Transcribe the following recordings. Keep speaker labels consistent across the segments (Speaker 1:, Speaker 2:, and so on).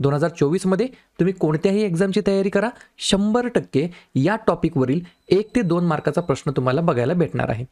Speaker 1: दोन हजार चोवीसमध्ये तुम्ही कोणत्याही एक्झामची तयारी करा. शंभर टक्के या टॉपिकवरील एक ते दोन मार्काचा प्रश्न तुम्हाला बघायला भेटणार आहे.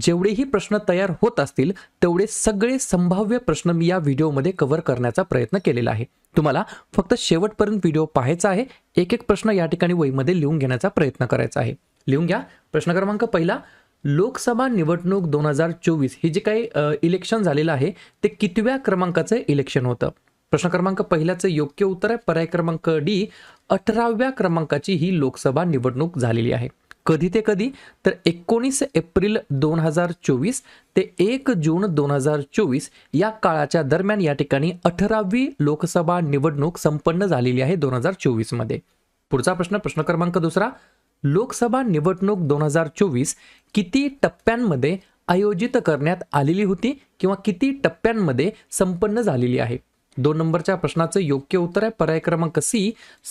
Speaker 1: जेवढेही प्रश्न तयार होत असतील तेवढे सगळे संभाव्य प्रश्न मी या व्हिडिओमध्ये कव्हर करण्याचा प्रयत्न केलेला आहे. तुम्हाला फक्त शेवटपर्यंत व्हिडिओ पाहायचा आहे. एक एक प्रश्न या ठिकाणी वहीमध्ये लिहून घेण्याचा प्रयत्न करायचा आहे. लिहून घ्या. प्रश्न क्रमांक पहिला लोकसभा निवडणूक दोन हजार चोवीस. हे जे काही इलेक्शन झालेलं आहे ते कितव्या क्रमांकाचं इलेक्शन होतं? प्रश्न क्रमांक पहिल्याचं योग्य उत्तर आहे. पर्याय क्रमांक डी अठराव्या क्रमांकाची ही लोकसभा निवडणूक झालेली आहे. कधी ते कधी? तर एकोणीस एप्रिल दोन हजार चोवीस ते एक जून दोन हजार चोवीस या काळाच्या दरम्यान या ठिकाणी अठरावी लोकसभा निवडणूक संपन्न झालेली आहे दोन हजार चोवीसमध्ये पुढचा प्रश्न प्रश्न क्रमांक दुसरा. लोकसभा निवडणूक दोन हजार चोवीस किती टप्प्यांमध्ये आयोजित करण्यात आलेली होती किंवा किती टप्प्यांमध्ये संपन्न झालेली आहे? दोन नंबरच्या प्रश्नाचं योग्य उत्तर आहे. पर्याय क्रमांक सी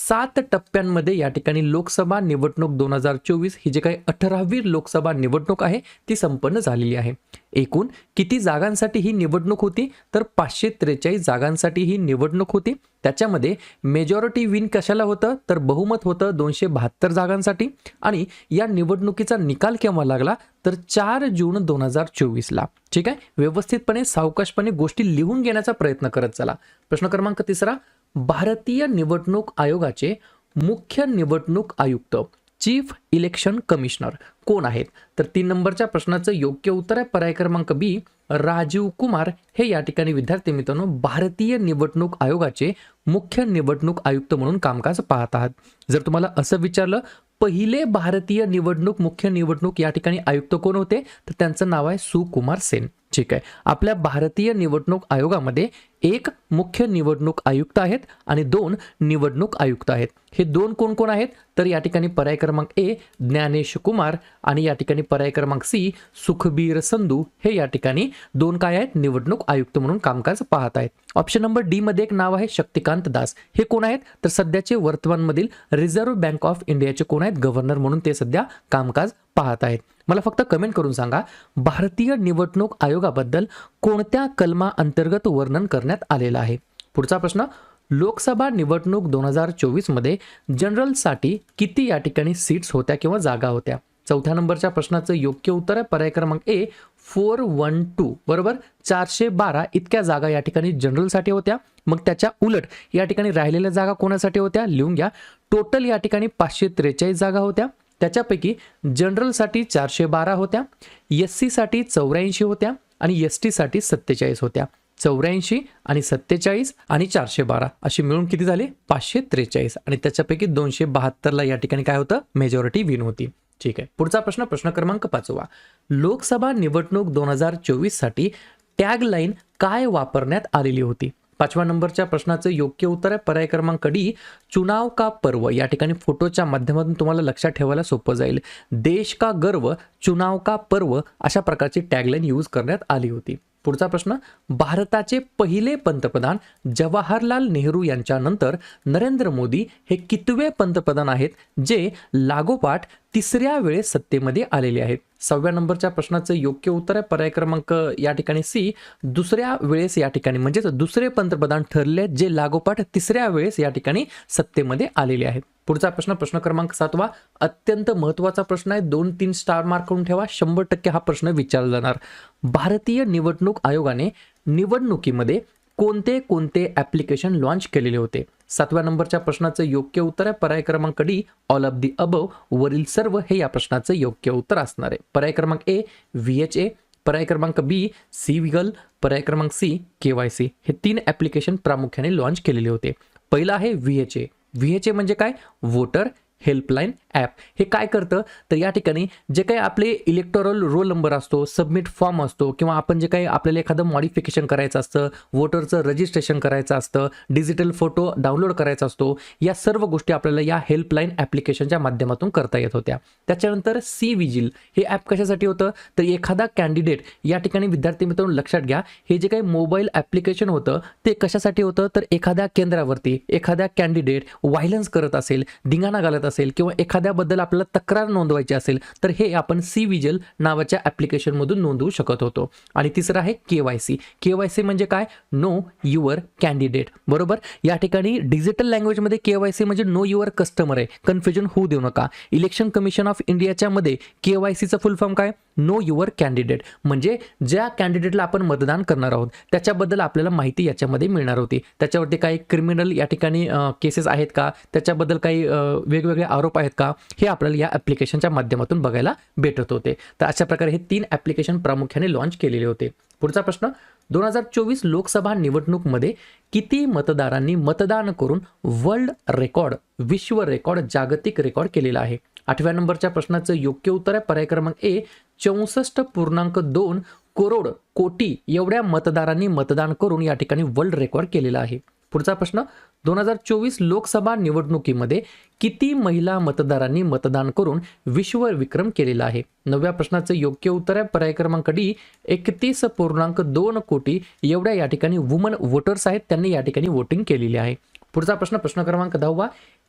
Speaker 1: सात टप्प्यांमध्ये या ठिकाणी लोकसभा निवडणूक दोन हजार चोवीस ही जी काही अठरावी लोकसभा निवडणूक आहे ती संपन्न झालेली आहे. एकूण किती जागांसाठी ही निवडणूक होती? तर पाचशे त्रेचाळीस जागांसाठी ही निवडणूक होती. त्याच्यामध्ये मेजॉरिटी विन कशाला होतं? तर बहुमत होतं दोनशे बहात्तर जागांसाठी. आणि या निवडणुकीचा निकाल केव्हा लागला? तर चार जून दोन हजार चोवीसला. ठीक आहे? व्यवस्थितपणे सावकाशपणे गोष्टी लिहून घेण्याचा प्रयत्न करत चला. प्रश्न क्रमांक तिसरा भारतीय निवडणूक आयोगाचे मुख्य निवडणूक आयुक्त चीफ इलेक्शन कमिशनर कोण आहेत? तर तीन नंबरच्या प्रश्नाचं योग्य उत्तर आहे पर्याय क्रमांक बी राजीव कुमार. हे या ठिकाणी विद्यार्थी मित्रांनो भारतीय निवडणूक आयोगाचे मुख्य निवडणूक आयुक्त म्हणून कामकाज पाहत आहात. जर तुम्हाला असं विचारलं पहिले भारतीय निवडणूक मुख्य निवडणूक या ठिकाणी आयुक्त कोण होते? तर त्यांचं नाव आहे सुकुमार सेन. ठीक आहे. आपल्या भारतीय निवडणूक आयोगामध्ये एक मुख्य निवडणूक आयुक्त आहेत आणि दोन निवडणूक आयुक्त आहेत. हे दोन कोण कोण आहेत? तर या ठिकाणी पर्याय क्रमांक ए ज्ञानेश कुमार आणि या ठिकाणी पर्याय क्रमांक सी सुखबीर संधू. हे या ठिकाणी दोन काय आहेत? निवडणूक आयुक्त म्हणून कामकाज पाहत आहेत. ऑप्शन नंबर डी मध्ये एक नाव आहे शक्तिकांत दास. हे कोण आहेत? तर सध्याचे वर्तमानमधील रिझर्व्ह बँक ऑफ इंडियाचे कोण आहेत? गव्हर्नर म्हणून ते सध्या कामकाज पाहत आहेत मला फक्त कमेंट करून सांगा भारतीय निवडणूक आयोगाबद्दल कोणत्या कलमा अंतर्गत वर्णन करण्यात आलेलं आहे? पुढचा प्रश्न लोकसभा निवडणूक दोन हजार चोवीसमध्ये जनरलसाठी किती या ठिकाणी सीट्स होत्या किंवा जागा होत्या? चौथ्या नंबरच्या प्रश्नाचं योग्य उत्तर आहे पर्याय क्रमांक ए फोर वन टू. बरोबर? चारशे बारा इतक्या जागा या ठिकाणी जनरलसाठी होत्या. मग त्याच्या उलट या ठिकाणी राहिलेल्या जागा कोणासाठी होत्या? लिहून घ्या. टोटल या ठिकाणी पाचशे त्रेचाळीस जागा होत्या. त्याच्यापैकी जनरलसाठी चारशे बारा होत्या एस सीसाठी चौऱ्याऐंशी होत्या आणि एस टीसाठी सत्तेचाळीस होत्या. चौऱ्याऐंशी आणि सत्तेचाळीस आणि चारशे बारा अशी मिळून किती झाले? पाचशे त्रेचाळीस. आणि त्याच्यापैकी दोनशे बहात्तरला या ठिकाणी काय होतं? मेजॉरिटी विन होती. ठीक आहे. पुढचा प्रश्न प्रश्न क्रमांक पाचवा. लोकसभा निवडणूक दोन हजार चोवीससाठी टॅग लाईन काय वापरण्यात आलेली होती? पाचव्या नंबरच्या प्रश्नाचं योग्य उत्तर आहे. पर्याय क्रमांक डी चुनाव का पर्व? या ठिकाणी फोटोच्या माध्यमातून तुम्हाला लक्षात ठेवायला सोपं जाईल. देश का गर्व चुनाव का पर्व? अशा प्रकारची टॅगलाईन यूज करण्यात आली होती. पुढचा प्रश्न भारताचे पहिले पंतप्रधान जवाहरलाल नेहरू यांच्यानंतर नरेंद्र मोदी हे कितवे पंतप्रधान आहेत जे लागोपाठ तिसऱ्या वेळेस सत्तेमध्ये आलेले आहेत. सहाव्या नंबरच्या प्रश्नाचं योग्य उत्तर आहे. पर्याय क्रमांक या ठिकाणी सी. दुसऱ्या वेळेस या ठिकाणी म्हणजेच दुसरे पंतप्रधान ठरले जे लागोपाठ तिसऱ्या वेळेस या ठिकाणी सत्तेमध्ये आलेले आहेत. पुढचा प्रश्न प्रश्न क्रमांक सातवा. अत्यंत महत्त्वाचा प्रश्न आहे. दोन तीन स्टार मार्क करून ठेवा. शंभर टक्के हा प्रश्न विचारला जाणार. भारतीय निवडणूक आयोगाने निवडणुकीमध्ये कोणते कोणते ॲप्लिकेशन लॉन्च केलेले होते? सातव्या नंबरच्या प्रश्नाचं योग्य उत्तर आहे. पर्याय क्रमांक D all of the above वरील सर्व हे या प्रश्नाचं योग्य उत्तर असणार आहे. पर्याय क्रमांक ए व्ही एच ए पर्याय क्रमांक बी सी विगल पर्याय क्रमांक सी के वाय सी हे तीन ॲप्लिकेशन प्रामुख्याने लॉन्च केलेले होते. पहिलं आहे V H A V H A म्हणजे काय? Voter helpline app. हे काय करतं? तर या ठिकाणी जे काही आपले इलेक्टोरल रोल नंबर असतो सबमिट फॉर्म असतो किंवा आपण जे काही आपल्याला एखादं मॉडिफिकेशन करायचं असतं वोटरचं रजिस्ट्रेशन करायचं असतं डिजिटल फोटो डाउनलोड करायचा असतो या सर्व गोष्टी आपल्याला या हेल्पलाईन ॲप्लिकेशनच्या माध्यमातून करता येत होत्या. त्याच्यानंतर सी विजिल हे ॲप कशासाठी होतं? तर एखादा कॅन्डिडेट या ठिकाणी विद्यार्थी मित्रांनो लक्षात घ्या हे जे काही मोबाईल ॲप्लिकेशन होतं ते कशासाठी होतं? तर एखाद्या केंद्रावरती एखाद्या कॅन्डिडेट व्हायलन्स करत असेल धिंगाणा घालत असेल किंवा एखाद्याबद्दल आपल्याला तक्रार नोंदवायची असेल तर हे आपण सी विजल नावाच्या ॲप्लिकेशनमधून नोंदवू शकत होतो. आणि तिसरं आहे K Y C. K Y C म्हणजे काय? Know your candidate. बरोबर? या ठिकाणी डिजिटल लँग्वेजमध्ये के वाय सी म्हणजे नो युअर कस्टमर आहे. कन्फ्युजन होऊ देऊ नका. इलेक्शन कमिशन ऑफ इंडियाच्या मध्ये के वाय सीचं फुल फॉर्म काय? Know your candidate. म्हणजे ज्या कॅन्डिडेटला आपण मतदान करणार आहोत त्याच्याबद्दल आपल्याला माहिती याच्यामध्ये मिळणार होती. त्याच्यावरती काही क्रिमिनल या ठिकाणी केसेस आहेत का? त्याच्याबद्दल काही वेगवेगळे वेगवेगळे आरोप आहेत का हे आपल्याला या ॲप्लिकेशनच्या माध्यमातून बघायला भेटत होते. तर अशा प्रकारे हे तीन ॲप्लिकेशन प्रामुख्याने लॉन्च केलेले होते. पुढचा प्रश्न दोन हजार चोवीस लोकसभा निवडणूकमध्ये किती मतदारांनी मतदान करून वर्ल्ड रेकॉर्ड विश्व रेकॉर्ड जागतिक रेकॉर्ड केलेला आहे? आठव्या नंबरच्या प्रश्नाचं योग्य उत्तर आहे पर्याय क्रमांक ए चौसष्ट पूर्णांक दोन करोड कोटी एवढ्या मतदारांनी मतदान करून या ठिकाणी वर्ल्ड रेकॉर्ड केलेला आहे. पुढचा प्रश्न दोन हजार चोवीस लोकसभा निवडणुकीमध्ये किती महिला मतदारांनी मतदान करून विश्व विक्रम केलेला आहे? नवव्या प्रश्नाचं योग्य उत्तर आहे. पर्याय क्रमांक डी एकतीस पूर्णांक दोन कोटी. एवढ्या या ठिकाणी वुमन वोटर्स आहेत. त्यांनी या ठिकाणी वोटिंग केलेली आहे. पुढचा प्रश्न प्रश्न क्रमांक दहावा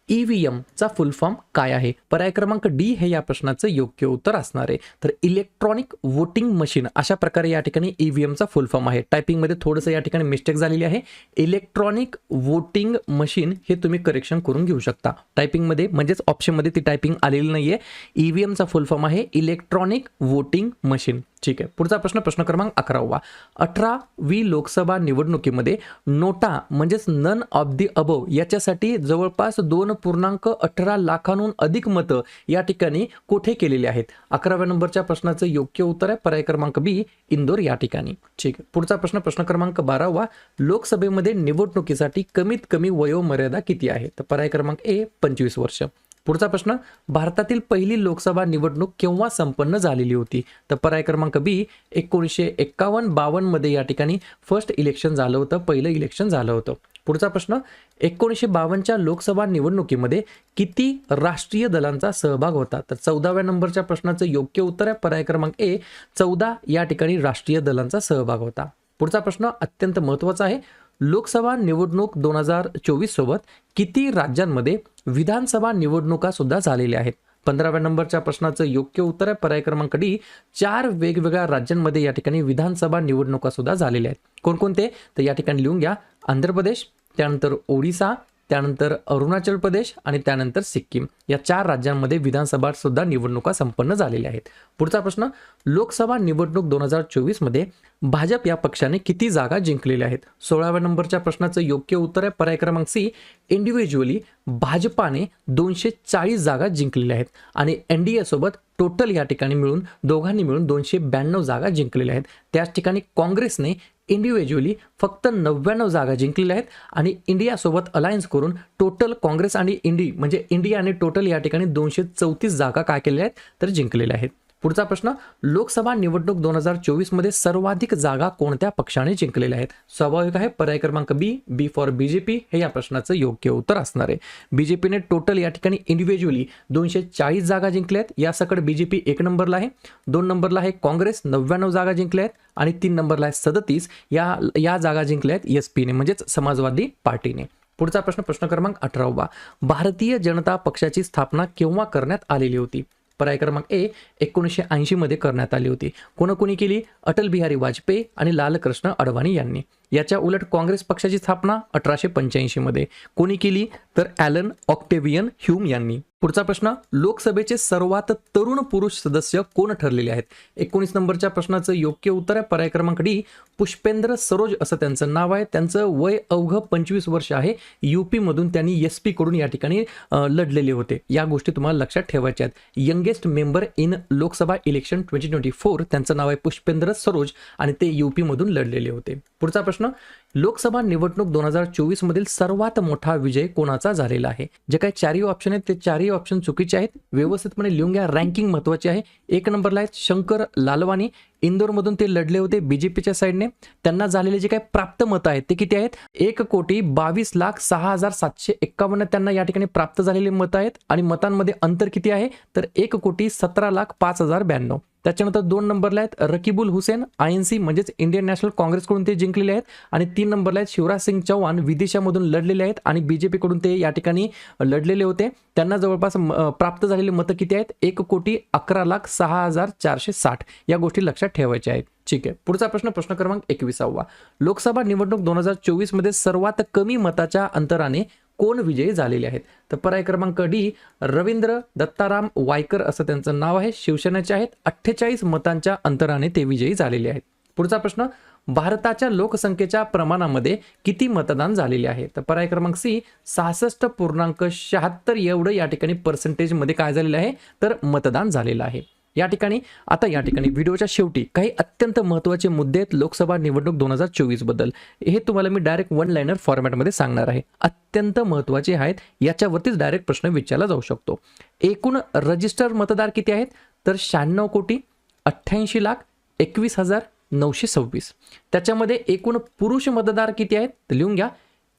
Speaker 1: ईव्हीएम चा फुल फॉर्म काय आहे? पर्याय क्रमांक डी हे या प्रश्नाचं योग्य उत्तर असणार आहे. तर इलेक्ट्रॉनिक वोटिंग मशीन अशा प्रकारे या ठिकाणी ईव्हीएमचा फुल फॉर्म आहे. टायपिंगमध्ये थोडंसं या ठिकाणी मिस्टेक झालेली आहे. इलेक्ट्रॉनिक वोटिंग मशीन हे तुम्ही करेक्शन करून घेऊ शकता. टायपिंगमध्ये म्हणजेच ऑप्शनमध्ये ती टायपिंग आलेली नाही आहे ईव्हीएमचा फुल फॉर्म आहे इलेक्ट्रॉनिक वोटिंग मशीन. ठीक आहे. पुढचा प्रश्न प्रश्न क्रमांक अकरावा. अठरा वी लोकसभा निवडणुकीमध्ये नोटा म्हणजेच नन ऑफ दी अबव याच्यासाठी जवळपास दोन पूर्णांक अठरा लाखांहून अधिक मतं या ठिकाणी कोठे केलेली आहेत? अकराव्या नंबरच्या प्रश्नाचं योग्य उत्तर आहे पर्याय क्रमांक बी इंदोर या ठिकाणी. ठीक आहे. पुढचा प्रश्न प्रश्न क्रमांक बारावा लोकसभेमध्ये निवडणुकीसाठी कमीत कमी वयोमर्यादा किती आहे? तर पर्याय क्रमांक ए पंचवीस वर्ष. पुढचा प्रश्न भारतातील पहिली लोकसभा निवडणूक केव्हा संपन्न झालेली होती? तर पर्याय क्रमांक बी एकोणीसशे एक्कावन्न बावन्नमध्ये या ठिकाणी फर्स्ट इलेक्शन झालं होतं पहिलं इलेक्शन झालं होतं. पुढचा प्रश्न एकोणीसशे बावन्नच्या लोकसभा निवडणुकीमध्ये किती राष्ट्रीय दलांचा सहभाग होता? तर चौदाव्या नंबरच्या प्रश्नाचं योग्य उत्तर आहे. पर्याय क्रमांक ए चौदा या ठिकाणी राष्ट्रीय दलांचा सहभाग होता. पुढचा प्रश्न अत्यंत महत्त्वाचा आहे. लोकसभा निवडणूक दोन हजार चोवीस सोबत किती राज्यांमध्ये विधानसभा निवडणुका सुद्धा झालेल्या आहेत? पंधराव्या नंबरच्या प्रश्नाचं योग्य उत्तर आहे. पर्याय क्रमांक डी चार वेगवेगळ्या राज्यांमध्ये या ठिकाणी विधानसभा निवडणुका सुद्धा झालेल्या आहेत. कोणकोणते? तर या ठिकाणी लिहून घ्या. आंध्र प्रदेश त्यानंतर ओडिसा त्यानंतर अरुणाचल प्रदेश आणि त्यानंतर सिक्कीम. या चार राज्यांमध्ये विधानसभा सुद्धा निवडणुका संपन्न झालेल्या आहेत. पुढचा प्रश्न लोकसभा निवडणूक दोन हजार चोवीसमध्ये भाजप या पक्षाने किती जागा जिंकलेल्या आहेत? सोळाव्या नंबरच्या प्रश्नाचं योग्य उत्तर आहे पर्याय क्रमांक सी इंडिव्हिज्युअली भाजपाने दोनशे चाळीस जागा जिंकलेल्या आहेत आणि एन डी सोबत टोटल या ठिकाणी मिळून दोघांनी मिळून दोनशे ब्याण्णव जागा जिंकलेल्या आहेत. त्याच ठिकाणी काँग्रेसने इंडिव्हिज्युअली फक्त नव्याण्णव जागा जिंकलेल्या आहेत आणि इंडियासोबत अलायन्स करून टोटल काँग्रेस आणि इंडी म्हणजे इंडिया आणि टोटल या ठिकाणी दोनशे चौतीस जागा काय केलेल्या आहेत तर जिंकलेल्या आहेत. पुढचा प्रश्न लोकसभा निवडणूक दोन हजार चोवीसमध्ये सर्वाधिक जागा कोणत्या पक्षाने जिंकलेल्या आहेत? स्वाभाविक आहे पर्याय क्रमांक बी बी फॉर बीजेपी हे या प्रश्नाचं योग्य उत्तर असणार आहे. बीजेपीने टोटल या ठिकाणी इंडिव्हिज्युअली दोनशे चाळीस जागा जिंकल्या आहेत. यासकट बीजेपी एक नंबरला आहे. दोन नंबरला आहे काँग्रेस नव्याण्णव जागा जिंकल्या आहेत. आणि तीन नंबरला आहे सदतीस. या या जागा जिंकल्या आहेत एस पीने म्हणजेच समाजवादी पार्टीने. पुढचा प्रश्न प्रश्न क्रमांक अठरावा. भारतीय जनता पक्षाची स्थापना केव्हा करण्यात आलेली होती? पर्याय क्रमांक ए एकोणीसशे ऐंशीमध्ये करण्यात आली होती. कोणी केली? अटल बिहारी वाजपेयी आणि लालकृष्ण अडवाणी यांनी. याच्या उलट काँग्रेस पक्षाची स्थापना अठराशे पंच्याऐंशीमध्ये कोणी केली? तर ॲलन ऑक्टेवियन ह्यूम यांनी. पुढचा प्रश्न लोकसभेचे सर्वात तरुण पुरुष सदस्य कोण ठरलेले आहेत? एकोणीस नंबरच्या प्रश्नाचं योग्य उत्तर आहे. पर्याय क्रमांक डी पुष्पेंद्र सरोज असं त्यांचं नाव आहे. त्यांचं वय अवघ पंचवीस वर्ष आहे. यूपीमधून त्यांनी एस पी कडून या ठिकाणी लढलेले होते. या गोष्टी तुम्हाला लक्षात ठेवायच्या आहेत. Youngest member in Lok Sabha election twenty twenty four त्यांचं नाव आहे पुष्पेंद्र सरोज आणि ते युपीमधून लढलेले होते. पुढचा प्रश्न लोकसभा निवडणूक दोन हजार चोवीस मधील सर्वात मोठा विजय कोणाचा झालेला आहे? जे काही चारही ऑप्शन आहेत ते चारही ऑप्शन चुकीचे आहेत. व्यवस्थितपणे लिहून घ्या रँकिंग महत्वाची आहे. एक नंबरला आहेत शंकर लालवानी इंदोरमधून ते लढले होते बीजेपीच्या साईडने त्यांना झालेले जे काही प्राप्त मतं आहेत ते किती आहेत? एक कोटी बावीस लाख सहा हजार सातशे एक्कावन्न त्यांना या ठिकाणी प्राप्त झालेले मतं आहेत. आणि मतांमध्ये अंतर किती आहे? तर एक कोटी सतरा लाख पाच हजार ब्याण्णव. त्याच्यानंतर दोन नंबरला आहेत Rakibul Hussain I N C म्हणजेच इंडियन नॅशनल काँग्रेसकडून ते जिंकलेले आहेत. आणि तीन नंबरला आहेत शिवराज सिंग चौहान विदेशामधून लढलेले आहेत आणि बीजेपीकडून ते या ठिकाणी लढलेले होते. त्यांना जवळपास म- प्राप्त झालेले मतं किती आहेत? एक कोटी अकरा लाख सहा हजार चारशे साठ. या गोष्टी लक्षात ठेवायच्या आहेत. ठीक आहे. पुढचा प्रश्न प्रश्न क्रमांक एकविसावा. लोकसभा निवडणूक दोन हजार चोवीसमध्ये सर्वात कमी मताच्या अंतराने कोण विजयी झालेले आहेत? तर पर्याय क्रमांक डी रवींद्र दत्ताराम वायकर असं त्यांचं नाव आहे. शिवसेनेचे आहेत. अठ्ठेचाळीस मतांच्या अंतराने ते विजयी झालेले आहेत. पुढचा प्रश्न भारताच्या लोकसंख्येच्या प्रमाणामध्ये किती मतदान झालेले आहे? तर पर्याय क्रमांक सी सहासष्ट पूर्णांक शहात्तर एवढं या ठिकाणी पर्सेंटेजमध्ये काय झालेलं आहे? तर मतदान झालेलं आहे. या ठिकाणी आता या ठिकाणी व्हिडिओच्या शेवटी काही अत्यंत महत्त्वाचे मुद्दे आहेत लोकसभा निवडणूक दोन हजार चोवीसबद्दल हे तुम्हाला मी डायरेक्ट वन लाईनर फॉर्मॅटमध्ये सांगणार आहे. अत्यंत महत्त्वाचे आहेत याच्यावरतीच डायरेक्ट प्रश्न विचारला जाऊ शकतो. एकूण रजिस्टर मतदार किती आहेत? तर शहाण्णव कोटी अठ्ठ्याऐंशी लाख एकवीस हजार नऊशे सव्वीस. त्याच्यामध्ये एकूण पुरुष मतदार किती आहेत? तर लिहून घ्या.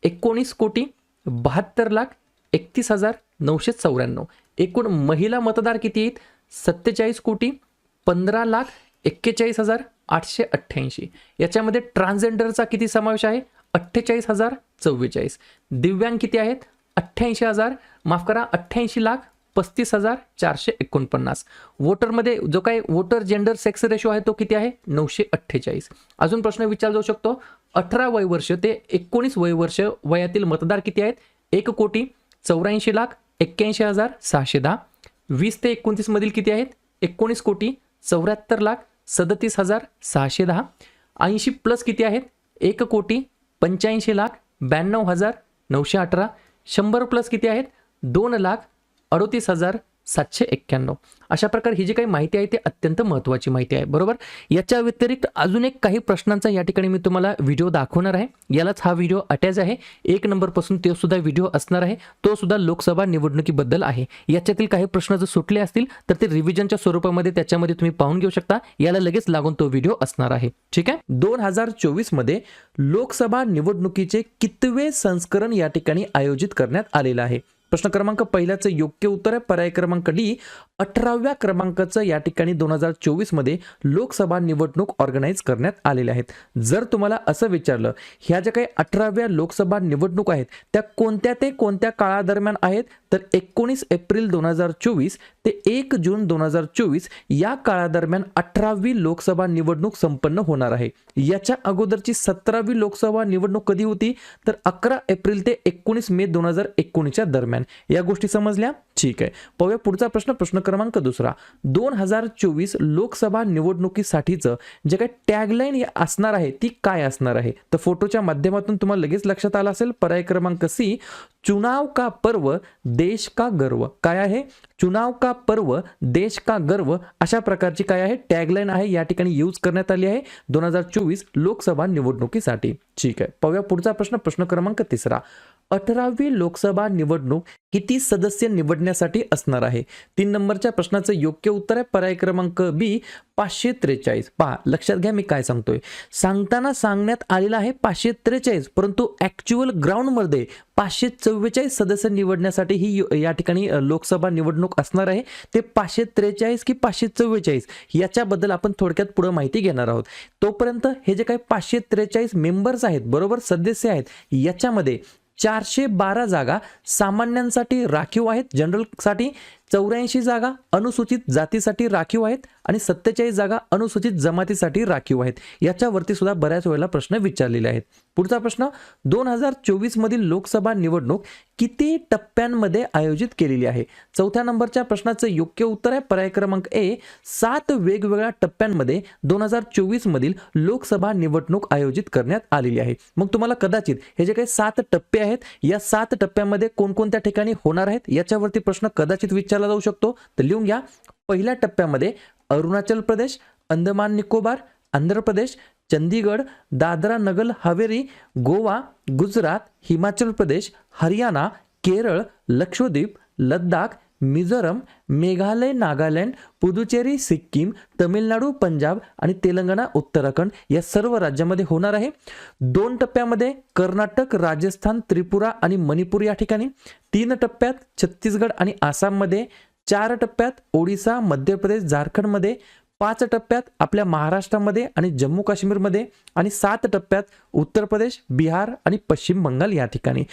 Speaker 1: एकोणीस कोटी बहात्तर लाख एकतीस हजार नऊशे चौऱ्याण्णव. एकूण महिला मतदार किती आहेत? सत्तेचाळीस कोटी पंधरा लाख एक्केचाळीस हजार आठशे अठ्ठ्याऐंशी. याच्यामध्ये ट्रान्सजेंडरचा किती समावेश आहे? अठ्ठेचाळीस हजार चव्वेचाळीस. दिव्यांग किती आहेत? अठ्ठ्याऐंशी हजार. माफ करा अठ्ठ्याऐंशी लाख पस्तीस हजार चारशे एकोणपन्नास. वोटरमध्ये जो काही वोटर जेंडर सेक्स रेशो आहे तो किती आहे? नऊशे अठ्ठेचाळीस. अजून प्रश्न विचारला जाऊ शकतो. अठरा वयवर्ष ते एकोणीस वयवर्ष वयातील मतदार किती आहेत? एक कोटी चौऱ्याऐंशी लाख एक्क्याऐंशी हजार सहाशे दहा. वीस ते एकोणतीस मधील किती आहेत? एकोणीस कोटी चौऱ्याहत्तर लाख सदतीस हजार सहाशे दहा. ऐंशी प्लस किती आहेत? एक कोटी पंच्याऐंशी लाख ब्याण्णव हजार नऊशे अठरा. शंभर प्लस किती आहेत? दोन लाख अडोतीस हजार सातशे एक्क्याण्णव. अशा प्रकारे ही जी काही माहिती आहे ती अत्यंत महत्त्वाची माहिती आहे बरोबर? याच्या व्यतिरिक्त अजून एक काही प्रश्नांचा या ठिकाणी मी तुम्हाला व्हिडिओ दाखवणार आहे. यालाच हा व्हिडिओ अटॅच आहे. एक नंबरपासून तो सुद्धा व्हिडिओ असणार आहे. तो सुद्धा लोकसभा निवडणुकीबद्दल आहे. याच्यातील काही प्रश्न जर सुटले असतील तर ते रिव्हिजनच्या स्वरूपामध्ये त्याच्यामध्ये तुम्ही पाहून घेऊ शकता. याला लगेच लागून तो व्हिडिओ असणार आहे. ठीक आहे? दोन हजार चोवीसमध्ये लोकसभा निवडणुकीचे कितवे संस्करण या ठिकाणी आयोजित करण्यात आलेलं आहे? प्रश्न क्रमांक पहिल्याचं योग्य उत्तर आहे. पर्याय क्रमांक डी अठराव्या क्रमांकाचं या ठिकाणी दोन हजार चोवीसमध्ये लोकसभा निवडणूक ऑर्गनाईज करण्यात आलेल्या आहेत. जर तुम्हाला असं विचारलं ह्या ज्या काही अठराव्या लोकसभा निवडणूक आहेत त्या कोणत्या ते कोणत्या काळादरम्यान आहेत? तर एकोणीस एप्रिल दोन हजार चोवीस ते एक जून दोन हजार चोवीस या काळादरम्यान अठरावी लोकसभा निवडणूक संपन्न होणार आहे. याच्या अगोदरची सतरावी लोकसभा निवडणूक कधी होती? तर अकरा एप्रिल ते एकोणीस मे दोन हजार एकोणीसच्या दरम्यान. या गोष्टी समजल्या? ठीक आहे. पाहूया पुढचा प्रश्न. प्रश्न क्रमांक दुसरा दोन हजार चोवीस लोकसभा निवडणुकीसाठीचं जे काही टॅगलाईन असणार आहे ती काय असणार आहे? तर फोटोच्या माध्यमातून तुम्हाला लगेच लक्षात आलं असेल पर्याय क्रमांक सी चुनाव का पर्व देश का गर्व? काय आहे? चुनाव का पर्व देश का गर्व अशा प्रकारची काय आहे? टॅगलाईन आहे या ठिकाणी यूज करण्यात आली आहे दोन हजार चोवीस लोकसभा निवडणुकीसाठी. ठीक आहे पाहूया पुढचा प्रश्न प्रश्न क्रमांक तिसरा. अठरावी लोकसभा निवडणूक किती सदस्य निवडण्यासाठी असणार आहे? तीन नंबरच्या प्रश्नाचं योग्य उत्तर आहे. पर्याय क्रमांक बी पाचशे त्रेचाळीस. पहा लक्षात घ्या मी काय सांगतोय. सांगताना सांगण्यात आलेला आहे पाचशे त्रेचाळीस परंतु ऍक्च्युअल ग्राउंडमध्ये पाचशे चव्वेचाळीस सदस्य निवडण्यासाठी ही या ठिकाणी लोकसभा निवडणूक असणार आहे. ते पाचशे त्रेचाळीस की पाचशे चव्वेचाळीस याच्याबद्दल आपण थोडक्यात पुढे माहिती घेणार आहोत. तोपर्यंत हे जे काही पाचशे त्रेचाळीस मेंबर्स आहेत बरोबर सदस्य आहेत याच्यामध्ये चारशे बारा जागा सामान्यांसाठी राखीव आहेत जनरलसाठी चौऱ्याऐंशी जागा अनुसूचित जातीसाठी राखीव आहेत आणि सत्तेचाळीस जागा अनुसूचित जमातीसाठी राखीव आहेत. याच्यावरती सुद्धा बऱ्याच वेळेला प्रश्न विचारलेले आहेत. पुढचा प्रश्न दोन हजार चोवीस मधील लोकसभा निवडणूक किती टप्प्यांमध्ये आयोजित केलेली आहे? चौथ्या नंबरच्या प्रश्नाचं योग्य उत्तर आहे. पर्याय क्रमांक ए सात वेगवेगळ्या टप्प्यांमध्ये दोन हजार चोवीस मधील लोकसभा निवडणूक आयोजित करण्यात आलेली आहे. मग तुम्हाला कदाचित हे जे काही सात टप्पे आहेत या सात टप्प्यामध्ये कोणकोणत्या ठिकाणी होणार आहेत? याच्यावरती प्रश्न कदाचित विचारला जाऊ शकतो. तर लिहून घ्या. पहिल्या टप्प्यामध्ये अरुणाचल प्रदेश अंदमान निकोबार आंध्र प्रदेश चंदीगड दादरा नगर हवेरी गोवा गुजरात हिमाचल प्रदेश हरियाणा केरळ लक्षद्वीप लद्दाख मिझोरम मेघालय नागालँड पुदुचेरी सिक्कीम तमिळनाडू पंजाब आणि तेलंगणा उत्तराखंड या सर्व राज्यामध्ये होणार आहे. दोन टप्प्यामध्ये कर्नाटक राजस्थान त्रिपुरा आणि मणिपूर या ठिकाणी. तीन टप्प्यात छत्तीसगड आणि आसाममध्ये. चार टप्प्यात ओडिसा मध्य प्रदेश झारखंडमध्ये. पाच टप्प्यात आपल्या महाराष्ट्रामध्ये आणि जम्मू काश्मीरमध्ये. आणि सात टप्प्यात उत्तर प्रदेश बिहार आणि पश्चिम बंगाल या ठिकाणी.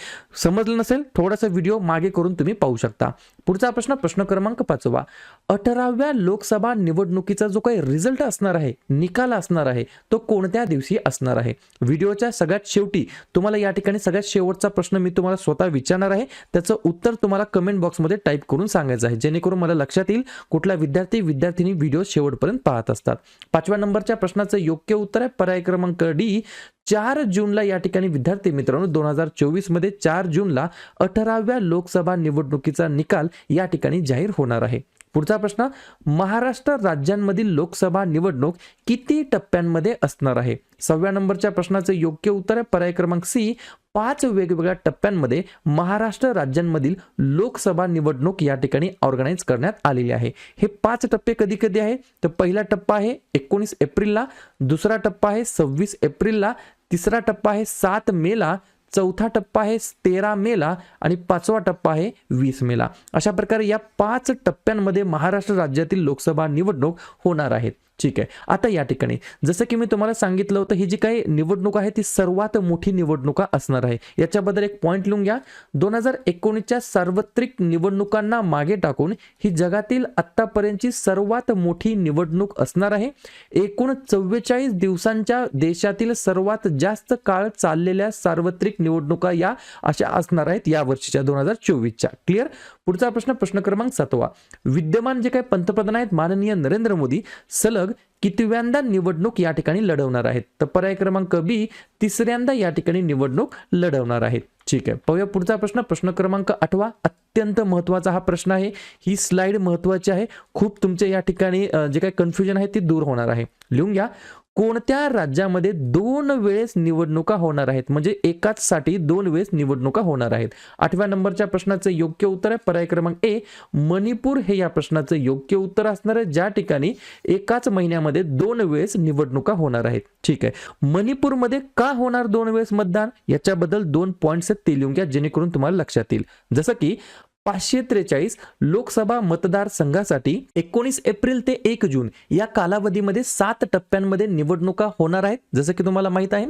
Speaker 1: समजलं नसेल? थोडासा व्हिडिओ मागे करून तुम्ही पाहू शकता. पुढचा प्रश्न प्रश्न क्रमांक पाचवा. अठराव्या लोकसभा निवडणुकीचा जो काही रिझल्ट असणार आहे निकाल असणार आहे तो कोणत्या दिवशी असणार आहे? व्हिडिओच्या सगळ्यात शेवटी तुम्हाला या ठिकाणी सगळ्यात शेवटचा प्रश्न मी तुम्हाला स्वतः विचारणार आहे. त्याचं उत्तर तुम्हाला कमेंट बॉक्समध्ये टाईप करून सांगायचं आहे. जेणेकरून मला लक्षात येईल कुठला विद्यार्थी विद्यार्थिनी व्हिडिओ शेवटपर्यंत पाहत असतात. पाचव्या नंबरच्या प्रश्नाचं योग्य उत्तर आहे. पर्याय क्रमांक डी चार जूनला या ठिकाणी विद्यार्थी मित्रांनो दोन हजार चोवीसमध्ये चार जूनला अठराव्या लोकसभा निवडणुकीचा निकाल या ठिकाणी जाहीर होणार आहे. पुढचा प्रश्न महाराष्ट्र राज्यांमधील लोकसभा निवडणूक किती टप्प्यांमध्ये असणार आहे? सहाव्या नंबरच्या प्रश्नाचं योग्य उत्तर आहे. पर्याय क्रमांक सी पाच वेगवेगळ्या टप्प्यांमध्ये महाराष्ट्र राज्यांमधील लोकसभा निवडणूक या ठिकाणी ऑर्गनाईज करण्यात आलेली आहे. हे पाच टप्पे कधी कधी आहे? तर पहिला टप्पा आहे एकोणीस एप्रिलला दुसरा टप्पा आहे सव्वीस एप्रिलला तिसरा टप्पा आहे सात मेला चौथा टप्पा आहे तेरा मेला आणि पाचवा टप्पा आहे वीस मेला. अशा प्रकारे या पाच टप्प्यांमध्ये महाराष्ट्र राज्यातील लोकसभा निवडणूक होणार आहेत ठीक आहे. आता या ठिकाणी जसं की मी तुम्हाला सांगितलं होतं ही जी काही निवडणूक आहे ती सर्वात मोठी निवडणुका असणार आहे. याच्याबद्दल एक पॉईंट लिहून घ्या. दोन हजार एकोणीसच्या सार्वत्रिक निवडणुकांना मागे टाकून ही जगातील आत्तापर्यंतची सर्वात मोठी निवडणूक असणार आहे. एकूण चव्वेचाळीस दिवसांच्या देशातील सर्वात जास्त काळ चाललेल्या सार्वत्रिक निवडणुका या अशा असणार आहेत या वर्षीच्या दोन हजार चोवीसच्या. क्लिअर पुढचा प्रश्न प्रश्न क्रमांक सातवा. विद्यमान जे काही पंतप्रधान आहेत माननीय नरेंद्र मोदी सलग कितव्यांदा निवडणूक या ठिकाणी लढवणार आहेत? तर पर्याय क्रमांक बी तिसऱ्यांदा या ठिकाणी निवडणूक लढवणार आहेत. ठीक आहे. पाहूया पुढचा प्रश्न. प्रश्न क्रमांक आठवा. अत्यंत महत्त्वाचा हा प्रश्न आहे. ही स्लाइड महत्वाची आहे. खूप तुमचे या ठिकाणी जे काही कन्फ्युजन आहे ते दूर होणार आहे. लिहून घ्या. कोणत्या राज्यामध्ये दोन वेळेस निवडणुका होणार आहेत? म्हणजे एकाच साठी दोन वेळेस निवडणुका होणार आहेत. आठव्या नंबरच्या प्रश्नाचं योग्य उत्तर आहे. पर्याय क्रमांक ए मणिपूर हे या प्रश्नाचं योग्य उत्तर असणार आहे. ज्या ठिकाणी एकाच महिन्यामध्ये दोन वेळेस निवडणुका होणार आहेत. ठीक आहे. मणिपूरमध्ये का होणार दोन वेळेस मतदान? याच्याबद्दल दोन पॉईंट्स आहेत. ते लिहून घ्या जेणेकरून तुम्हाला लक्षात येईल. जसं की पाचशे त्रेचाळीस लोकसभा मतदारसंघासाठी एकोणीस एप्रिल ते एक जून या कालावधीमध्ये सात टप्प्यांमध्ये निवडणुका होणार आहेत जसं की तुम्हाला माहीत आहे.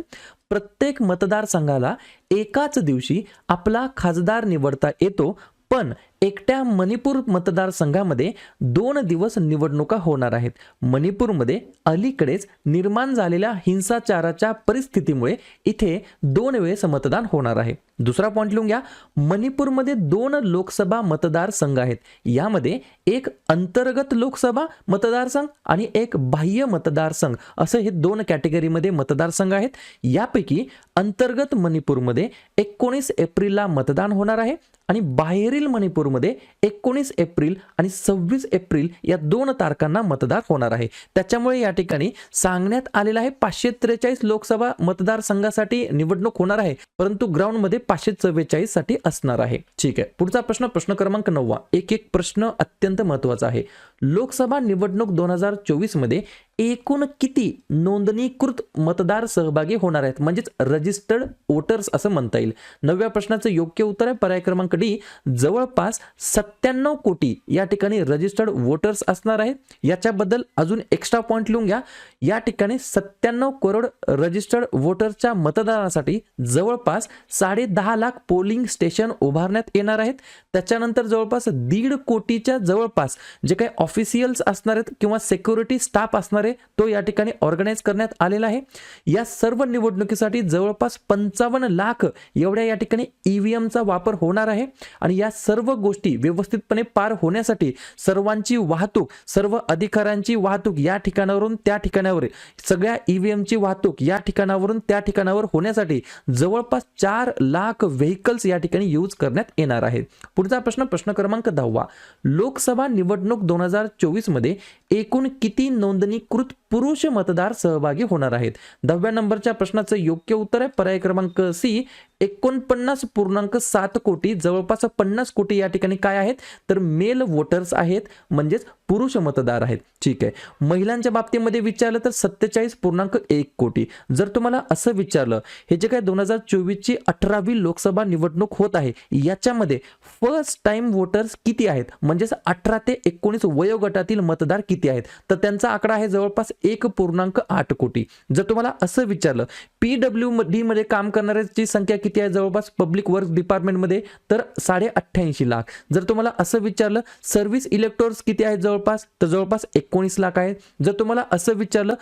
Speaker 1: प्रत्येक मतदारसंघाला एकाच दिवशी आपला खासदार निवडता येतो पण एकट्या मणिपूर मतदारसंघामध्ये दोन दिवस निवडणुका होणार आहेत. मणिपूरमध्ये अलीकडेच निर्माण झालेल्या हिंसाचाराच्या परिस्थितीमुळे इथे दोन वेळेस मतदान होणार आहे. दुसरा पॉईंट लिहून घ्या. मणिपूरमध्ये दोन लोकसभा मतदारसंघ आहेत. यामध्ये एक अंतर्गत लोकसभा मतदारसंघ आणि एक बाह्य मतदारसंघ असं हे दोन कॅटेगरीमध्ये मतदारसंघ आहेत. यापैकी अंतर्गत मणिपूरमध्ये एकोणीस एप्रिलला मतदान होणार आहे. आणि बाहेरील मणिपूरमध्ये एकोणीस एप्रिल आणि सव्वीस एप्रिल या दोन तारखांना मतदार होणार आहे. त्याच्यामुळे या ठिकाणी सांगण्यात आलेलं आहे पाचशे त्रेचाळीस लोकसभा मतदारसंघासाठी निवडणूक होणार आहे परंतु ग्राउंडमध्ये पाचशे चव्वेचाळीससाठी असणार आहे. ठीक आहे. पुढचा प्रश्न प्रश्न क्रमांक नववा. एक एक प्रश्न अत्यंत महत्त्वाचा आहे. लोकसभा निवडणूक दोन हजार चोवीसमध्ये एकूण किती नोंदणीकृत मतदार सहभागी होणार आहेत? म्हणजेच रजिस्टर्ड वोटर्स असं म्हणता येईल. नवव्या प्रश्नाचं योग्य उत्तर आहे. पर्याय क्रमांक डी जवळपास सत्त्याण्णव कोटी या ठिकाणी रजिस्टर्ड वोटर्स असणार आहेत. याच्याबद्दल अजून एक्स्ट्रा पॉईंट लिहून घ्या. या ठिकाणी सत्त्याण्णव करोड रजिस्टर्ड वोटर्सच्या मतदानासाठी जवळपास साडे दहा लाख पोलिंग स्टेशन उभारण्यात येणार आहेत. त्याच्यानंतर जवळपास दीड कोटीच्या जवळपास जे काही ऑफिशियल्स असणार आहेत किंवा सेक्युरिटी स्टाफ असणार आहे तो या ठिकाणी ऑर्गनाईज करण्यात आलेला आहे. या सर्व निवडणुकीसाठी जवळपास पंचावन्न लाख एवढ्या या ठिकाणी ईव्हीएमचा वापर होणार आहे. आणि या सर्व गोष्टी व्यवस्थितपणे पार होण्यासाठी सर्वांची वाहतूक सर्व अधिकाऱ्यांची वाहतूक या ठिकाणावरून त्या ठिकाणावर सगळ्या ईव्हीएमची वाहतूक या ठिकाणावरून त्या ठिकाणावर होण्यासाठी जवळपास चार लाख व्हेकल्स या ठिकाणी यूज करण्यात येणार आहेत. पुढचा प्रश्न प्रश्न क्रमांक दहावा. लोकसभा निवडणूक दोन हजार हजारमध्ये एकूण किती नोंदणीकृत पुरुष मतदार सहभागी होणार आहेत? दहाव्या नंबरच्या प्रश्नाचं योग्य उत्तर आहे. पर्याय क्रमांक सी एकोणपन्नास पूर्णांक सात कोटी जवळपास पन्नास कोटी या ठिकाणी काय आहेत? तर मेल वोटर्स आहेत म्हणजेच पुरुष मतदार आहेत. ठीक आहे. महिलांच्या बाबतीमध्ये विचारलं तर सत्तेचाळीस पूर्णांक एक कोटी. जर तुम्हाला असं विचारलं हे जे काय दोन हजार चोवीसची अठरावी लोकसभा निवडणूक होत आहे याच्यामध्ये फर्स्ट टाइम वोटर्स किती आहेत? म्हणजेच अठरा ते एकोणीस वय वयोगटातील मतदार किती आहेत? तर त्यांचा आकडा आहे जवळपास एक पूर्णांक आठ कोटी. जर तुम्हाला असं विचारलं पी डब्ल्यू डी मध्ये काम करणाऱ्याची संख्या किती आहे? जवळपास पब्लिक वर्क डिपार्टमेंटमध्ये तर साडे अठ्ठ्याऐंशी लाख. जर तुम्हाला असं विचारलं सर्व्हिस इलेक्टोर्स किती आहेत जवळपास? तर जवळपास एकोणीस लाख आहेत. जर तुम्हाला असं विचारलं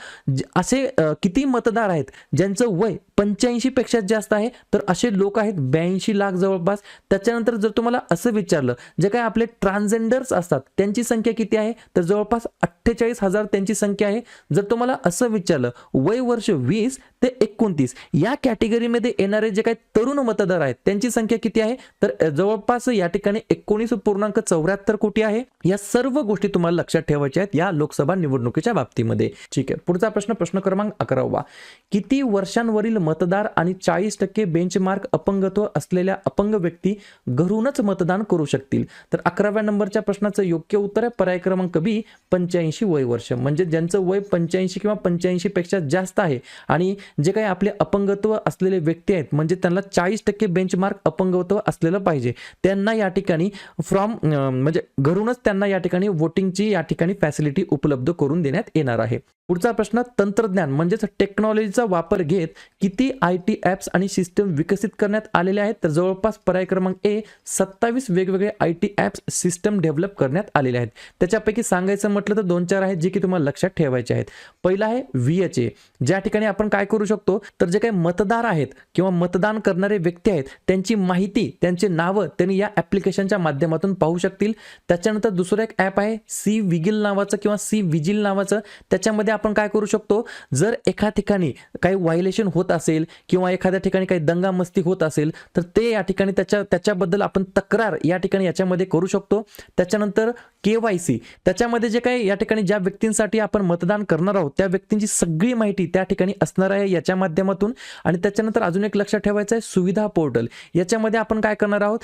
Speaker 1: असे किती मतदार आहेत ज्यांचं वय पंच्याऐंशी पेक्षा जास्त आहे तर असे लोक आहेत ब्याऐंशी लाख जवळपास. त्याच्यानंतर जर तुम्हाला असं विचारलं जे काय आपले ट्रान्सजेंडर्स असतात त्यांची संख्या किती आहे? तर जवळपास अठ्ठेचाळीस हजार त्यांची संख्या आहे. जर तुम्हाला असं विचारलं वय वर्ष वीस ते एकोणतीस. या कॅटेगरीमध्ये येणारे जे काही तरुण मतदार आहेत त्यांची संख्या किती आहे? तर जवळपास या ठिकाणी एकोणीस पूर्णांक चौऱ्याहत्तर कोटी आहे. या सर्व गोष्टी तुम्हाला लक्षात ठेवायच्या आहेत या लोकसभा निवडणुकीच्या बाबतीमध्ये. ठीक आहे. पुढचा प्रश्न प्रश्न क्रमांक अकरावा. किती वर्षांवरील मतदार आणि चाळीस टक्के बेंचमार्क अपंगत्व असलेल्या अपंग व्यक्ती घरूनच मतदान करू शकतील? तर अकराव्या नंबरच्या प्रश्नाचं योग्य उत्तर आहे पर्याय क्रमांक बी पंच्याऐंशी वय वर्ष. म्हणजे ज्यांचं वय पंच्याऐंशी किंवा पंच्याऐंशी पेक्षा जास्त आहे. आणि जे काही आपले अपंगत्व असलेले व्यक्ती आहेत म्हणजे त्यांना चाळीस टक्के बेंचमार्क अपंगत्व असलेलं पाहिजे. त्यांना या ठिकाणी फ्रॉम म्हणजे घरूनच त्यांना या ठिकाणी वोटिंगची या ठिकाणी फॅसिलिटी उपलब्ध करून देण्यात येणार आहे. पुढचा प्रश्न तंत्रज्ञान म्हणजेच टेक्नॉलॉजीचा वापर घेत किती आय टी ॲप्स आणि सिस्टम विकसित करण्यात आलेले आहेत तर जवळपास पर्याय क्रमांक ए सत्तावीस वेगवेगळे I T apps system develop करण्यात आलेले आहेत. त्याच्यापैकी सांगायचं म्हटलं तर दोन चार आहेत जे की तुम्हाला लक्षात ठेवायचे आहेत. पहिला आहे व्ही एच ए ज्या ठिकाणी आपण काय करू करू शकतो तर जे काही मतदार आहेत किंवा मतदान करणारे व्यक्ती आहेत त्यांची माहिती त्यांची नावं त्यांनी या ॲप्लिकेशनच्या माध्यमातून पाहू शकतील. त्याच्यानंतर दुसरं एक ॲप आहे सी विगिल नावाचं किंवा सी विजिल नावाचं. त्याच्यामध्ये आपण काय करू शकतो जर एका ठिकाणी काही व्हायलेशन होत असेल किंवा एखाद्या ठिकाणी काही दंगामस्ती होत असेल तर ते या ठिकाणी त्याच्या त्याच्याबद्दल आपण तक्रार या ठिकाणी याच्यामध्ये करू शकतो. त्याच्यानंतर के वाय सी त्याच्यामध्ये जे काही या ठिकाणी ज्या व्यक्तींसाठी आपण मतदान करणार आहोत त्या व्यक्तींची सगळी माहिती त्या ठिकाणी असणार आहे. याच्या माध्यमातून. आणि त्याच्यानंतर अजून एक लक्षात ठेवायचं आहे सुविधा पोर्टल. याच्यामध्ये आपण काय करणार आहोत?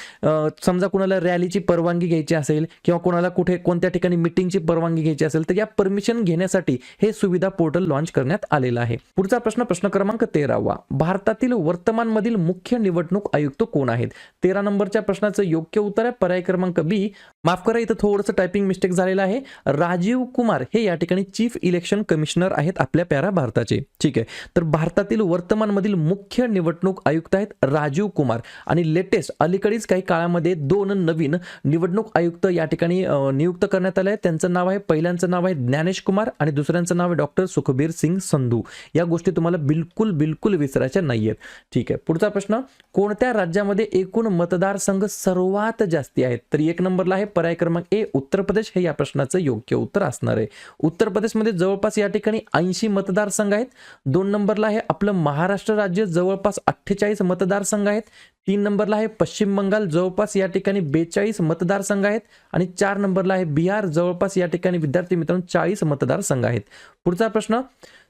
Speaker 1: समजा कुणाला रॅलीची परवानगी घ्यायची असेल किंवा कोणाला कुठे कोणत्या ठिकाणी मिटिंगची परवानगी घ्यायची असेल तर या परमिशन घेण्यासाठी हे सुविधा पोर्टल लॉन्च करण्यात आलेलं आहे. पुढचा प्रश्न प्रश्न क्रमांक तेरावा. भारतातील वर्तमानमधील मुख्य निवडणूक आयुक्त कोण आहेत? तेरा नंबरच्या प्रश्नाचं योग्य उत्तर आहे. पर्याय क्रमांक बी. माफ करा इथं थोडंसं टायपिंग मिस्टेक झालेलं आहे. राजीव कुमार हे या ठिकाणी चीफ इलेक्शन कमिशनर आहेत आपल्या प्यारा भारताचे. ठीक आहे. तर भारतातील वर्तमानमधील मुख्य निवडणूक आयुक्त आहेत राजीव कुमार. आणि लेटेस्ट अलीकडीच काही काळामध्ये दोन नवीन निवडणूक आयुक्त या ठिकाणी नियुक्त करण्यात आले आहेत. त्यांचं नाव आहे पहिल्यांचं नाव आहे ज्ञानेश कुमार आणि दुसऱ्यांचं नाव आहे डॉक्टर सुखबीर सिंग संधू. या गोष्टी तुम्हाला बिलकुल बिलकुल विसरायच्या नाही आहेत ठीक आहे पुढचा प्रश्न कोणत्या राज्यामध्ये एकूण मतदारसंघ सर्वात जास्ती आहेत? तर एक नंबरला आहे पर्याय क्रमांक ए उत्तर प्रदेश. हे या प्रश्नाचं योग्य उत्तर असणार आहे. उत्तर प्रदेशमध्ये जवळपास या ठिकाणी ऐंशी मतदारसंघ आहेत. दोन नंबरला आहे आपलं महाराष्ट्र राज्य जवळपास अठ्ठेचाळीस मतदारसंघ आहेत. तीन नंबरला आहे पश्चिम बंगाल जवळपास या ठिकाणी बेचाळीस मतदारसंघ आहेत. आणि चार नंबरला आहे बिहार जवळपास या ठिकाणी विद्यार्थी मित्रांनो चाळीस मतदारसंघ आहेत. पुढचा प्रश्न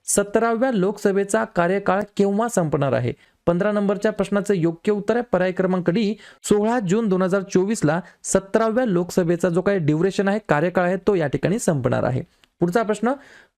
Speaker 1: सतराव्या लोकसभेचा कार्यकाळ केव्हा संपणार आहे? पंधरा नंबरच्या प्रश्नाचं योग्य उत्तर आहे पर्याय क्रमांक डी सोळा जून दोन हजार चोवीसला सतराव्या लोकसभेचा जो काही ड्युरेशन आहे कार्यकाळ आहे तो या ठिकाणी संपणार आहे. पुढचा प्रश्न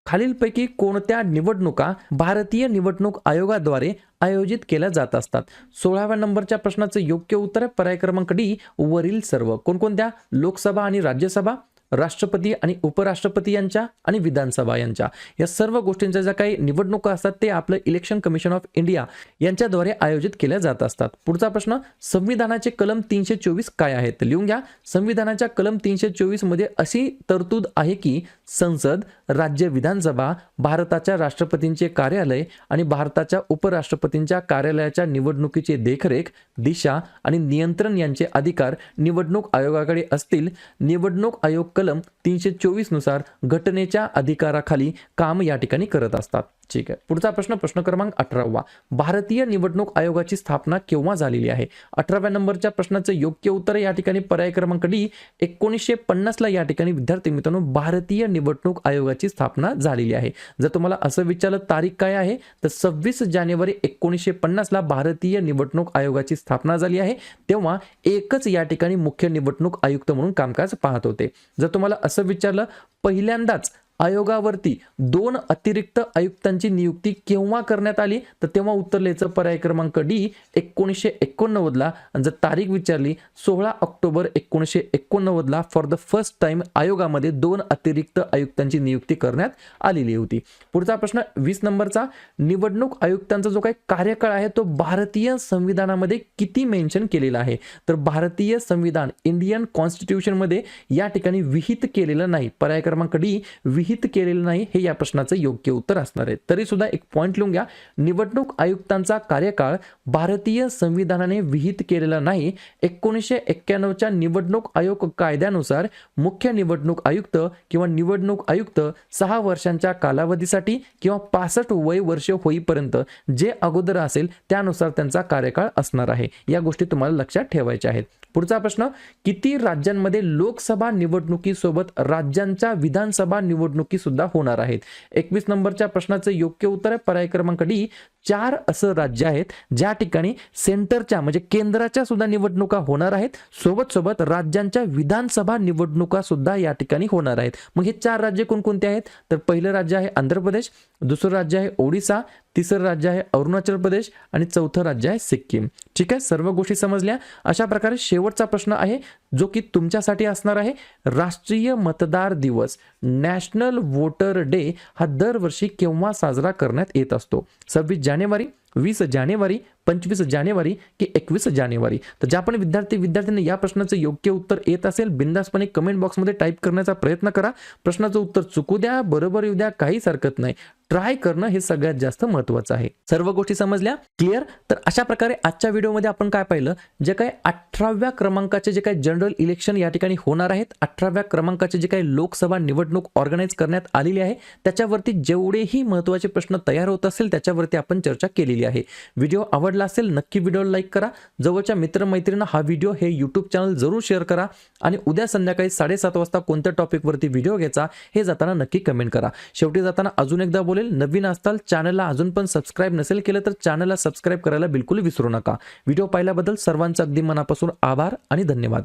Speaker 1: खालीलपैकी कोणत्या निवडणुका भारतीय निवडणूक आयोगाद्वारे आयोजित केल्या जात असतात? सोळाव्या नंबरच्या प्रश्नाचं योग्य उत्तर आहे पर्याय क्रमांक डी वरील सर्व. कोणकोणत्या? लोकसभा आणि राज्यसभा? राष्ट्रपती आणि उपराष्ट्रपती यांच्या आणि विधानसभा यांच्या. या सर्व गोष्टींच्या ज्या काही निवडणुका असतात ते आपलं इलेक्शन कमिशन ऑफ इंडिया यांच्याद्वारे आयोजित केल्या जात असतात. पुढचा प्रश्न संविधानाचे कलम तीनशे चोवीस काय आहेत? लिहून घ्या. संविधानाच्या कलम तीनशे चोवीसमध्ये अशी तरतूद आहे की संसद राज्य विधानसभा भारताच्या राष्ट्रपतींचे कार्यालय आणि भारताच्या उपराष्ट्रपतींच्या कार्यालयाच्या निवडणुकीची देखरेख दिशा आणि नियंत्रण यांचे अधिकार निवडणूक आयोगाकडे असतील. निवडणूक आयोग कलम तीनशे चोवीसनुसार घटनेच्या अधिकाराखाली काम या ठिकाणी करत असतात. ठीक आहे. पुढचा प्रश्न प्रश्न क्रमांक अठरावा. भारतीय निवडणूक आयोगाची स्थापना केव्हा झालेली आहे? अठराव्या नंबरच्या प्रश्नाचं योग्य उत्तर या ठिकाणी पर्याय क्रमांक डी एकोणीसशे पन्नासला या ठिकाणी विद्यार्थी मित्रांनो भारतीय निवडणूक आयोगाची स्थापना झालेली आहे. जर तुम्हाला असं विचारलं तारीख काय आहे तर सव्वीस जानेवारी एकोणीसशे पन्नासला भारतीय निवडणूक आयोगाची स्थापना झाली आहे. तेव्हा एकच या ठिकाणी मुख्य निवडणूक आयुक्त म्हणून कामकाज पाहत होते. जर तुम्हाला असं विचारलं पहिल्यांदाच आयोगावरती दोन अतिरिक्त आयुक्तांची नियुक्ती केव्हा करण्यात आली? तर तेव्हा उत्तर लिहायचं पर्याय क्रमांक डी एकोणीसशे एकोणनव्वदला. जर तारीख विचारली सोळा ऑक्टोबर एकोणीसशे एकोणनव्वदला फॉर द फर्स्ट टाइम आयोगामध्ये दोन अतिरिक्त आयुक्तांची नियुक्ती करण्यात आलेली होती. पुढचा प्रश्न वीस नंबरचा. निवडणूक आयुक्तांचा जो काही कार्यकाळ आहे तो भारतीय संविधानामध्ये किती मेन्शन केलेला आहे? तर भारतीय संविधान इंडियन कॉन्स्टिट्यूशनमध्ये या ठिकाणी विहित केलेलं नाही. पर्याय क्रमांक डी विहित केलेलं नाही हे या प्रश्नाचं योग्य उत्तर असणार आहे. तरी सुद्धा एक पॉईंट लिहून घ्या. निवडणूक आयुक्तांचा कार्यकाळ भारतीय संविधानाने विहित केलेला नाही. एकोणीसशे एक्क्याण्णवच्या निवडणूक आयोग कायद्यानुसार मुख्य निवडणूक आयुक्त किंवा निवडणूक आयुक्त सहा वर्षांच्या कालावधीसाठी किंवा पासष्ट वय वर्ष होईपर्यंत जे अगोदर असेल त्यानुसार त्यांचा कार्यकाळ असणार आहे. या गोष्टी तुम्हाला लक्षात ठेवायच्या आहेत. पुढचा प्रश्न किती राज्यांमध्ये लोकसभा निवडणुकीसोबत राज्यांच्या विधानसभा निवडणूक सुद्धा होणार आहेत. एकवीस नंबरच्या प्रश्नाचं योग्य उत्तर आहे. पर्याय क्रमांक डी चार असं राज्य आहेत ज्या ठिकाणी सेंटरच्या म्हणजे केंद्राच्या सुद्धा निवडणुका होणार आहेत. सोबत सोबत राज्यांच्या विधानसभा निवडणुका सुद्धा या ठिकाणी होणार आहेत. मग हे चार राज्य कोणकोणते आहेत? तर पहिलं राज्य आहे आंध्र प्रदेश दुसरं राज्य आहे ओडिसा तिसरं राज्य आहे अरुणाचल प्रदेश आणि चौथं राज्य आहे सिक्कीम. ठीक आहे? सर्व गोष्टी समजल्या? अशा प्रकारे शेवटचा प्रश्न आहे जो की तुमच्यासाठी असणार आहे राष्ट्रीय मतदार दिवस नॅशनल वोटर डे हा दरवर्षी केव्हा साजरा करण्यात येत असतो? सव्वीस जानेवारी जानेवारी वीस जानेवारी पंचवीस जानेवारी की एकवीस जानेवारी. तर ज्या पण विद्यार्थी विद्यार्थ्यांनी या प्रश्नाचं योग्य उत्तर येत असेल बिंदासपणे कमेंट बॉक्समध्ये टाईप करण्याचा प्रयत्न करा. प्रश्नाचं उत्तर चुकू द्या बरोबर येऊ द्या काहीच हरकत नाही. ट्राय करणं हे सगळ्यात जास्त महत्वाचं आहे. सर्व गोष्टी समजल्या? क्लिअर तर अशा प्रकारे आजच्या व्हिडिओमध्ये आपण काय पाहिलं? जे काही अठराव्या क्रमांकाचे जे काही जनरल इलेक्शन या ठिकाणी होणार आहेत अठराव्या क्रमांकाचे जे काही लोकसभा निवडणूक ऑर्गनाईज करण्यात आलेली आहे त्याच्यावरती जेवढेही महत्त्वाचे प्रश्न तयार होत असेल त्याच्यावरती आपण चर्चा केलेली आहे. व्हिडिओ आवडला असेल नक्की व्हिडिओला लाईक करा. जवळच्या मित्रमैत्रिणींना हा व्हिडिओ हे यूट्यूब चॅनल जरूर शेअर करा. आणि उद्या संध्याकाळी साडेसात वाजता कोणत्या टॉपिकवरती व्हिडिओ घ्यायचा हे जाताना नक्की कमेंट करा. शेवटी जाताना अजून एकदा बोलेल नवीन असताल चॅनलला अजून पण सबस्क्राईब नसेल केलं तर चॅनलला सबस्क्राईब करायला बिलकुल विसरू नका. व्हिडिओ पाहिल्याबद्दल सर्वांचं अगदी मनापासून आभार आणि धन्यवाद.